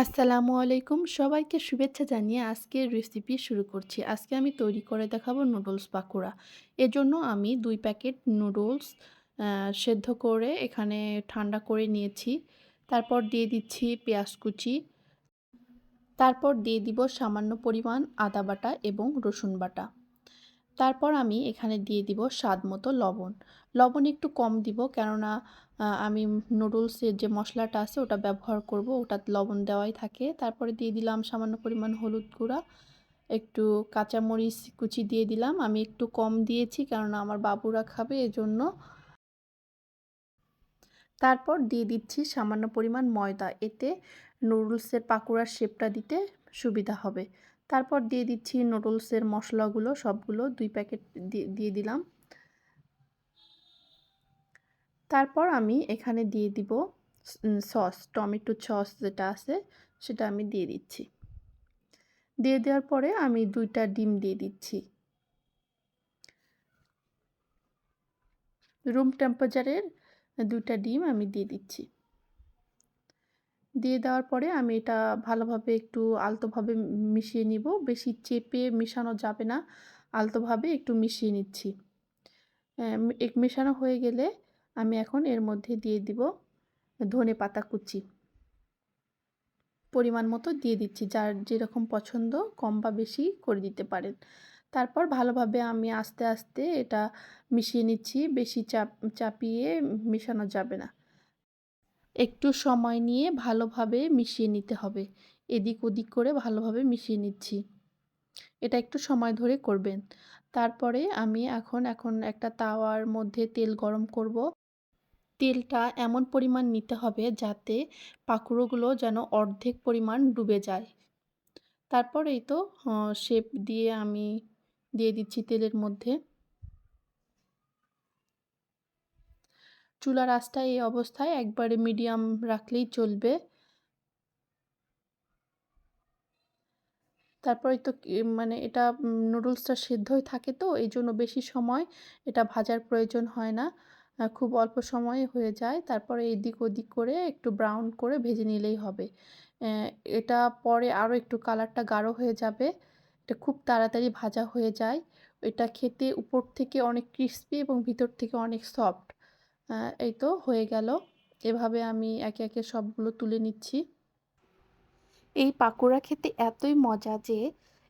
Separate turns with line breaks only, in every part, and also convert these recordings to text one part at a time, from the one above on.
আসসালামু আলাইকুম। সবাইকে শুভেচ্ছা জানিয়ে আজকের রেসিপি শুরু করছি। আজকে আমি তৈরি করে দেখাবো নুডলস পাকোড়া। এজন্য আমি দুই প্যাকেট নুডলস সেদ্ধ করে এখানে ঠান্ডা করে নিয়েছি। তারপর দিয়ে দিচ্ছি পেঁয়াজ কুচি। তারপর দিয়ে দিব সামান্য পরিমাণ আদা বাটা এবং রসুন বাটা। তারপর আমি এখানে দিয়ে দিব স্বাদ মতো লবণ। লবণ একটু কম দিব কেননা আমি নুডলসের যে মশলাটা আছে ওটা ব্যবহার করব, ওটা লবণ দেওয়াই থাকে। তারপরে দিয়ে দিলাম সামান্য পরিমাণ হলুদ গুঁড়া, একটু কাঁচামরিচ কুচি দিয়ে দিলাম। আমি একটু কম দিয়েছি কেননা আমার বাবুরা খাবে এজন্য। তারপর দিয়ে দিচ্ছি সামান্য পরিমাণ ময়দা, এতে নুডলসের পাকোড়ার শেপটা দিতে সুবিধা হবে। তারপর দিয়ে দিচ্ছি নুডলসের মশলাগুলো, সবগুলো দুই প্যাকেট দিয়ে দিলাম। তারপর আমি এখানে দিয়ে দিব সস টমেটো সস যেটা আছে, সেটা আমি দিয়ে দিচ্ছি। দিয়ে দেওয়ার পরে আমি দুইটা ডিম দিয়ে দিচ্ছি। রুম টেম্পারেচারের দুইটা ডিম আমি দিয়ে দিচ্ছি। দিয়ে দেওয়ার পরে আমি এটা ভালোভাবে একটু আলতোভাবে মিশিয়ে নিব। বেশি চেপে মেশানো যাবে না। আলতোভাবে একটু মিশিয়ে নিচ্ছি। এক, মেশানো হয়ে গেলে আমি এখন এর মধ্যে দিয়ে দিব ধনে পাতা কুচি। পরিমাণ মতো দিয়ে দিচ্ছি। যার যেরকম পছন্দ, কম বা বেশি করে দিতে পারেন। তারপর ভালোভাবে আমি আস্তে আস্তে এটা মিশিয়ে নিচ্ছি। বেশি চাপ, চাপিয়ে মেশানো যাবে না। একটু সময় নিয়ে ভালোভাবে মিশিয়ে নিতে হবে। এদিক ওদিক করে ভালোভাবে মিশিয়ে নিচ্ছি। এটা একটু সময় ধরে করবেন। তারপরে আমি এখন এখন একটা তাওয়ার মধ্যে তেল গরম করব। তেলটা এমন পরিমাণ নিতে হবে যাতে পাকুড়োগুলো যেন অর্ধেক পরিমাণ ডুবে যায়। তারপর এই তো শেপ দিয়ে আমি দিয়ে দিচ্ছি তেলের মধ্যে। চুলার আঁচটা এই অবস্থায় একবারে মিডিয়াম রাখলেই চলবে। তারপরে তো মানে এটা নুডলসটা সেদ্ধ হয়ে থাকে তো এই জন্য বেশি সময় এটা ভাজার প্রয়োজন হয় না। খুব অল্প সময়ে হয়ে যায়। তারপরে এদিক ওদিক করে একটু ব্রাউন করে ভেজে নিলেই হবে। এটা পরে আরও একটু কালারটা গাঢ় হয়ে যাবে। এটা খুব তাড়াতাড়ি ভাজা হয়ে যায়। এটা খেতে উপর থেকে অনেক ক্রিস্পি এবং ভিতর থেকে অনেক সফট এই তো হয়ে গেল। এভাবে আমি একে একে সবগুলো তুলে নিচ্ছি। এই পাকোড়া খেতে এতই মজা যে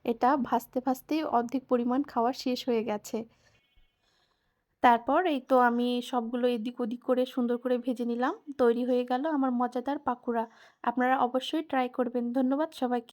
এটা ভাজতে ভাজতেই অর্ধেক পরিমাণ খাওয়া শেষ হয়ে গেছে। তারপর এই তো আমি সবগুলো এদিক ওদিক করে সুন্দর করে ভেজে নিলাম। তৈরি হয়ে গেল আমার মজাদার পাকোড়া। আপনারা অবশ্যই ট্রাই করবেন। ধন্যবাদ সবাইকে।